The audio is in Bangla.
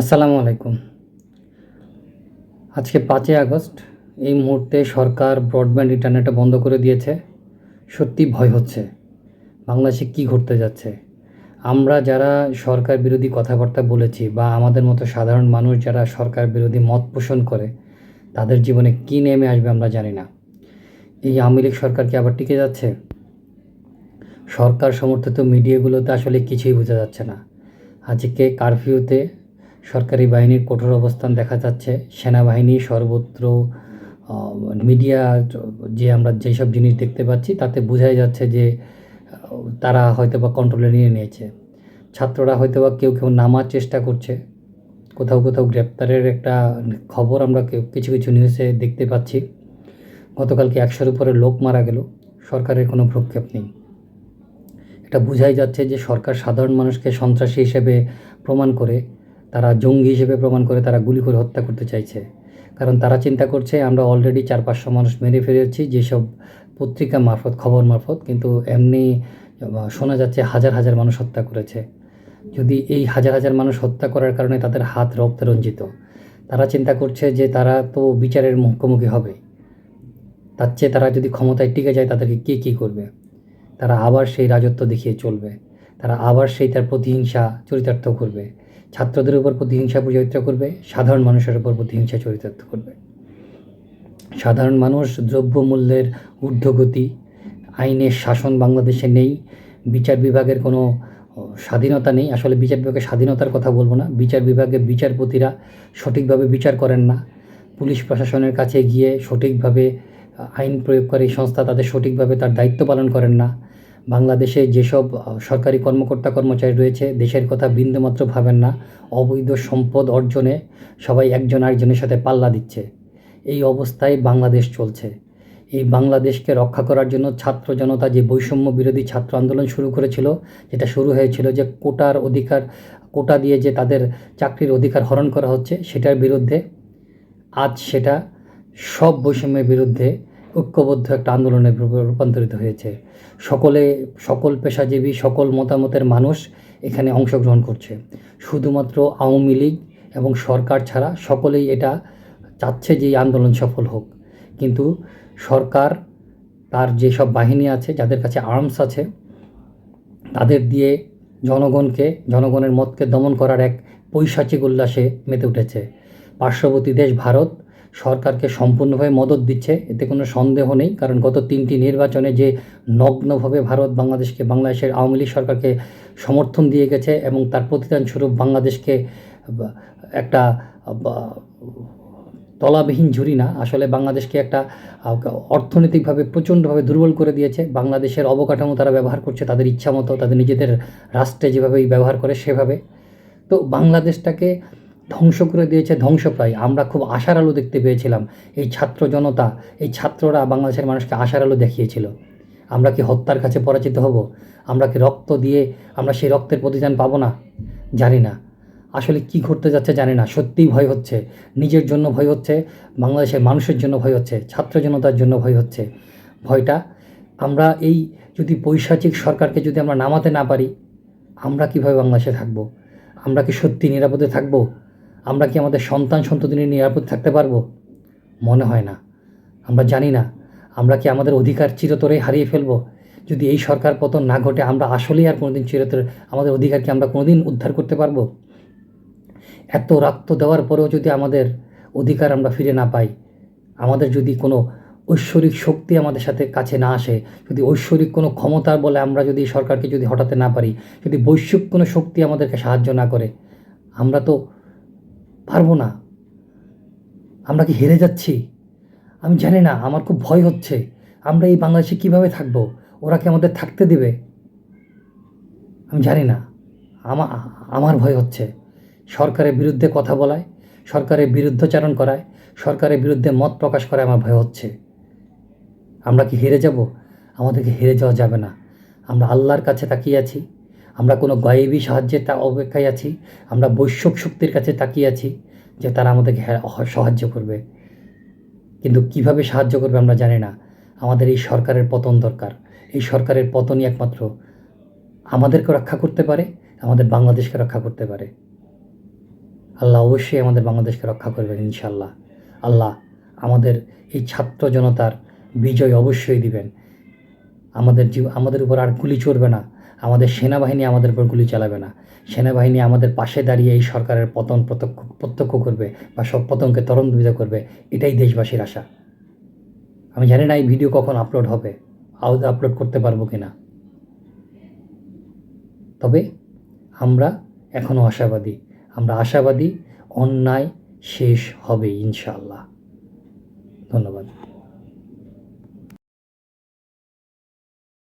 আসসালামু আলাইকুম। আজকে পাঁচই আগস্ট, এই মুহূর্তে সরকার ব্রডব্যান্ড ইন্টারনেটটা বন্ধ করে দিয়েছে। সত্যি ভয় হচ্ছে। বাংলাদেশে কী ঘটতে যাচ্ছে? আমরা যারা সরকার বিরোধী কথাবার্তা বলেছি বা আমাদের মতো সাধারণ মানুষ যারা সরকার বিরোধী মত পোষণ করে, তাদের জীবনে কী নেমে আসবে আমরা জানি না। এই আওয়ামী লীগ সরকার কি আবার টিকে যাচ্ছে? সরকার সমর্থিত মিডিয়াগুলোতে আসলে কিছুই বোঝা যাচ্ছে না। আজকে কারফিউতে সরকারি বাহিনীর কঠোর অবস্থান দেখা যাচ্ছে। সেনাবাহিনী, সর্বত্র মিডিয়া যে আমরা যেসব জিনিস দেখতে পাচ্ছি, তাতে বোঝাই যাচ্ছে যে তারা হয়তো বা কন্ট্রোলে নিয়ে নিয়েছে। ছাত্ররা হয়তো বা কেউ কেউ নামার চেষ্টা করছে। কোথাও কোথাও গ্রেপ্তারের একটা খবর আমরা কিছু কিছু নিউজে দেখতে পাচ্ছি। গতকালকে একশোর উপরে লোক মারা গেল। সরকারের কোনো ভ্রক্ষেপ নেই। এটা বোঝাই যাচ্ছে যে সরকার সাধারণ মানুষকে সন্ত্রাসী হিসেবে প্রমাণ করে তারা জঙ্গি হিসেবে প্রমাণ করে তারা গুলি করে হত্যা করতে চাইছে। কারণ তারা চিন্তা করছে, আমরা অলরেডি চার পাঁচশো মানুষ মেরে ফেলেছি, যেসব পত্রিকা মারফত, খবর মারফত, কিন্তু এমনি শোনা যাচ্ছে হাজার হাজার মানুষ হত্যা করেছে। যদি এই হাজার হাজার মানুষ হত্যা করার কারণে তাদের হাত রক্তে রঞ্জিত তারা চিন্তা করছে যে তারা তো বিচারের মুখোমুখি হবে। তার চেয়ে তারা যদি ক্ষমতায় টিকে যায়, তাদেরকে কে কী করবে? তারা আবার সেই রাজত্ব দেখিয়ে চলবে। তারা আবার সেই তার প্রতিহিংসা চরিতার্থ করবে। ছাত্রদের উপর প্রতিহিংসা চরিত্র করবে, সাধারণ মানুষের উপর প্রতিহিংসা চরিতার্থ করবে। সাধারণ মানুষ দ্রব্যমূল্যের ঊর্ধ্বগতি, আইনের শাসন বাংলাদেশে নেই, বিচার বিভাগের কোনো স্বাধীনতা নেই। আসলে বিচার বিভাগের স্বাধীনতার কথা বলব না। বিচার বিভাগের বিচারপতিরা সঠিকভাবে বিচার করেন না। পুলিশ প্রশাসনের কাছে গিয়ে সঠিকভাবে আইন প্রয়োগকারী সংস্থা তাদের সঠিকভাবে তার দায়িত্ব পালন করেন না। বাংলাদেশে যেসব সরকারি কর্মকর্তা কর্মচারী রয়েছে, দেশের কথা বিন্দুমাত্র ভাবেন না। অবৈধ সম্পদ অর্জনে সবাই একজন আরেকজনের সাথে পাল্লা দিচ্ছে। এই অবস্থায় বাংলাদেশ চলছে। এই বাংলাদেশকে রক্ষা করার জন্য ছাত্র জনতা যে বৈষম্য বিরোধী ছাত্র আন্দোলন শুরু করেছিল, যেটা শুরু হয়েছিল যে কোটার অধিকার, কোটা দিয়ে যে তাদের চাকরির অধিকার হরণ করা হচ্ছে, সেটার বিরুদ্ধে, আজ সেটা সব বৈষম্যের বিরুদ্ধে ঐক্যবদ্ধ একটা আন্দোলনে রূপান্তরিত হয়েছে। সকলে, সকল পেশাজীবী, সকল মতামতের মানুষ এখানে অংশগ্রহণ করছে। শুধুমাত্র আওয়ামী লীগ এবং সরকার ছাড়া সকলেই এটা চাচ্ছে যে আন্দোলন সফল হোক। কিন্তু সরকার, তার যেসব বাহিনী আছে, যাদের কাছে আর্মস আছে, তাদের দিয়ে জনগণকে, জনগণের মতকে দমন করার এক পৈশাচিক উল্লাসে মেতে উঠেছে। পার্শ্ববর্তী দেশ ভারত সরকারকে সম্পূর্ণভাবে মদত দিচ্ছে, এতে কোনো সন্দেহ নেই, কারণ গত তিনটি নির্বাচনে যে নগ্নভাবে ভারত বাংলাদেশকে বাংলাদেশের আওয়ামী লীগ সরকারকে সমর্থন দিয়ে গেছে এবং তার প্রতিদান স্বরূপ বাংলাদেশকে একটা তলাবিহীন ঝুরি না, আসলে বাংলাদেশকে একটা অর্থনৈতিকভাবে প্রচণ্ডভাবে দুর্বল করে দিয়েছে, বাংলাদেশের অবকাঠামো তারা ব্যবহার করছে তাদের ইচ্ছা মতো, তাদের নিজেদের রাষ্ট্রে যেভাবেই ব্যবহার করে সেভাবে। তো বাংলাদেশটাকে ধ্বংস করে দিয়েছে, ধ্বংসপ্রায়। আমরা খুব আশার আলো দেখতে পেয়েছিলাম। এই ছাত্র জনতা, এই ছাত্ররা বাংলাদেশের মানুষকে আশার আলো দেখিয়েছিল। আমরা কি হত্যার কাছে পরাজিত হব? আমরা কি রক্ত দিয়ে আমরা সেই রক্তের প্রতিদান পাবো না? জানি না। আসলে কি ঘটতে যাচ্ছে জানি না। সত্যিই ভয় হচ্ছে। নিজের জন্য ভয় হচ্ছে, বাংলাদেশের মানুষের জন্য ভয় হচ্ছে, ছাত্র জনতার জন্য ভয় হচ্ছে। ভয়টা, আমরা এই যদি পৈশাচিক সরকারকে যদি আমরা নামাতে না পারি, আমরা কীভাবে বাংলাদেশে থাকব? আমরা কি সত্যি নিরাপদে থাকব? আমরা কি আমাদের সন্তান সন্ততি নিয়ে নিরাপদে থাকতে পারব? মনে হয় না। আমরা জানি না। আমরা কি আমাদের অধিকার চিরতরে হারিয়ে ফেলব? যদি এই সরকার পতন না ঘটে, আমরা আসলেই আর কোনোদিন চিরতরে আমাদের অধিকারকে আমরা কোনোদিন উদ্ধার করতে পারব? এত রক্ত দেওয়ার পরেও যদি আমাদের অধিকার আমরা ফিরে না পাই, আমাদের যদি কোনো ঐশ্বরিক শক্তি আমাদের সাথে কাছে না আসে, যদি ঐশ্বরিক কোনো ক্ষমতার বলে আমরা যদি সরকারকে যদি হটাতে না পারি, যদি বৈশ্বিক কোনো শক্তি আমাদেরকে সাহায্য না করে, আমরা তো পারব না। আমরা কি হেরে যাচ্ছি? আমি জানি না, আমার খুব ভয় হচ্ছে। আমরা এই বাংলাদেশে কীভাবে থাকব? ওরা কি আমাদের থাকতে দেবে? আমি জানি না। আমা, আমার ভয় হচ্ছে। সরকারের বিরুদ্ধে কথা বলায়, সরকারের বিরুদ্ধাচারণ করায়, সরকারের বিরুদ্ধে মত প্রকাশ করায় আমার ভয় হচ্ছে। আমরা কি হেরে যাব? আমাদেরকে হেরে যাওয়া যাবে না। আমরা আল্লাহর কাছে তাকিয়ে আছি। আমরা কোনো গায়েবী সাহায্যের তা অপেক্ষায় আছি, আমরা বৈশ্যক শক্তির কাছে তাকিয়ে আছি যে তারা আমাদেরকে হ্যাঁ সাহায্য করবে। কিন্তু কীভাবে সাহায্য করবে আমরা জানি না। আমাদের এই সরকারের পতন দরকার। এই সরকারের পতনই একমাত্র আমাদেরকে রক্ষা করতে পারে, আমাদের বাংলাদেশকে রক্ষা করতে পারে। আল্লাহ অবশ্যই আমাদের বাংলাদেশকে রক্ষা করবেন ইনশাল্লাহ আল্লাহ আমাদের এই ছাত্র জনতার বিজয় অবশ্যই দিবেন। আমাদের জীব, আমাদের উপর আর গুলি চড়বে না। আমাদের সেনাবাহিনী আমাদের উপর গুলি চালাবে না। সেনাবাহিনী আমাদের পাশে দাঁড়িয়ে এই সরকারের পতন প্রত্যক্ষ প্রত্যক্ষ করবে বা সব পতনকে তরণবিদ করবে, এটাই দেশবাসীর আশা। আমি জানি না এই ভিডিও কখন আপলোড হবে আউদ আপলোড করতে পারব কি না তবে আমরা এখনও আশাবাদী, আমরা আশাবাদী অন্যায় শেষ হবে ইনশাল্লাহ ধন্যবাদ।